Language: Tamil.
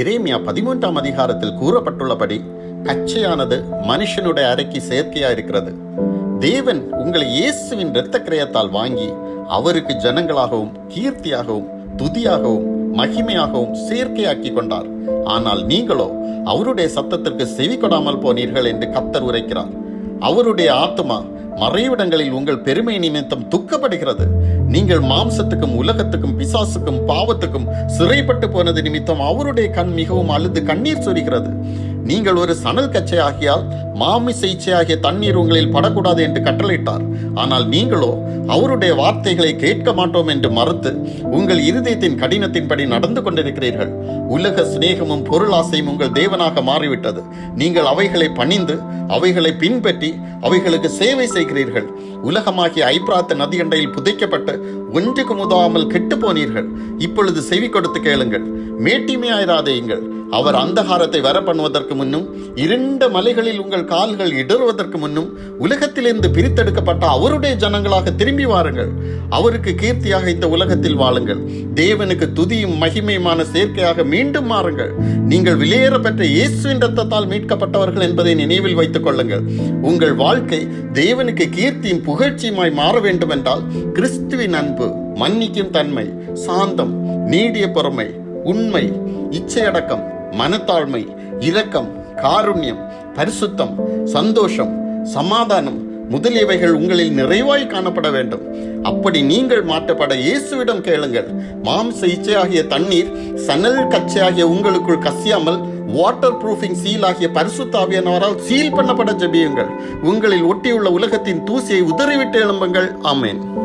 எரேமியா பதிமூன்றாம் அதிகாரத்தில் கூறப்பட்டுள்ளபடி கச்சையானது மனுஷனுடைய அறைக்கு செயற்கையா இருக்கிறது தேவன் உங்களை இயேசுவின் இரத்த கிரயத்தால் வாங்கி அவருக்கு ஜனங்களாகவும் கீர்த்தியாகவும் துதியாகவும் மகிமையாகவும் செயற்கையாக்கி கொண்டார். ஆனால் நீங்களோ அவருடைய சத்தத்திற்கு செவி கொடாமல் போனீர்கள் என்று கத்தர் உரைக்கிறார். அவருடைய ஆத்மா மறைவிடங்களில் உங்கள் பெருமை நிமித்தம் துக்கப்படுகிறது. நீங்கள் மாம்சத்துக்கும் உலகத்துக்கும் பிசாசுக்கும் பாவத்துக்கும் சிறைப்பட்டு போனது நிமித்தம் அவருடைய கண் மிகவும் அழுது கண்ணீர் சொரிகிறது. நீங்கள் ஒரு சணல் கச்சை ஆகியால் மாமிச இச்சையாகிய தண்ணீர் உங்களில் படக்கூடாது என்று கட்டளையிட்டார். ஆனால் நீங்களோ அவருடைய வார்த்தைகளை கேட்க மாட்டோம் என்று மறுத்து உங்கள் இருதயத்தின் கடினத்தின்படி நடந்து கொண்டிருக்கிறீர்கள். உலக சிநேகமும் பொருளாசையும் உங்கள் தேவனாக மாறிவிட்டது. நீங்கள் அவைகளை பணிந்து அவைகளை பின்பற்றி அவைகளுக்கு சேவை செய்கிறீர்கள். உலகமாகிய ஐப்ராத்த நதியண்டையில் புதைக்கப்பட்டு ஒன்றுக்கு முதாமல் கெட்டு போனீர்கள். இப்பொழுது செவி கொடுத்து கேளுங்கள் மேட்டிமையாயிராதேயுங்கள் அவர் அந்தகாரத்தை வர பண்ணுவதற்கு முன்னும் இருண்ட மலைகளில் உங்கள் கால்கள் இடறுவதற்கு முன்னும் உலகத்திலிருந்து பிரித்தெடுக்கப்பட்ட அவருடைய ஜனங்களாக திரும்பி வாருங்கள். அவருக்கு கீர்த்தியாக இந்த உலகத்தில் வாழுங்கள். தேவனுக்கு துதியும் மகிமையுமான சேர்க்கையாக மீண்டும் மாறுங்கள். நீங்கள் வெளியேற பெற்ற இயேசுவின் ரத்தத்தால் மீட்கப்பட்டவர்கள் என்பதை நினைவில் வைத்துக் கொள்ளுங்கள். உங்கள் வாழ்க்கை தேவனுக்கு கீர்த்தியும் புகழ்ச்சியுமாய் மாற வேண்டும் என்றால் கிறிஸ்துவின் அன்பு மன்னிக்கும் தன்மை சாந்தம் நீடிய பொறுமை உண்மை இச்சையடக்கம் மனத்தாழ்மை இரக்கம் காருண்யம் பரிசுத்தம் சந்தோஷம் சமாதானம் முதலியவைகள் உங்களில் நிறைவாய் காணப்பட வேண்டும். அப்படி நீங்கள் மாற்றப்பட இயேசுவிடம் கேளுங்கள். மாம்ச இச்சையாகிய தண்ணீர் சணல் கச்சையாகிய உங்களுக்குள் கசியாமல் வாட்டர் ப்ரூஃபிங் சீல் ஆகிய பரிசுத்தாவியனவரால் சீல் பண்ணப்பட ஜெபியுங்கள். உங்களில் ஒட்டியுள்ள உலகத்தின் தூசியை உதறிவிட்டு எழும்புங்கள். ஆமேன்.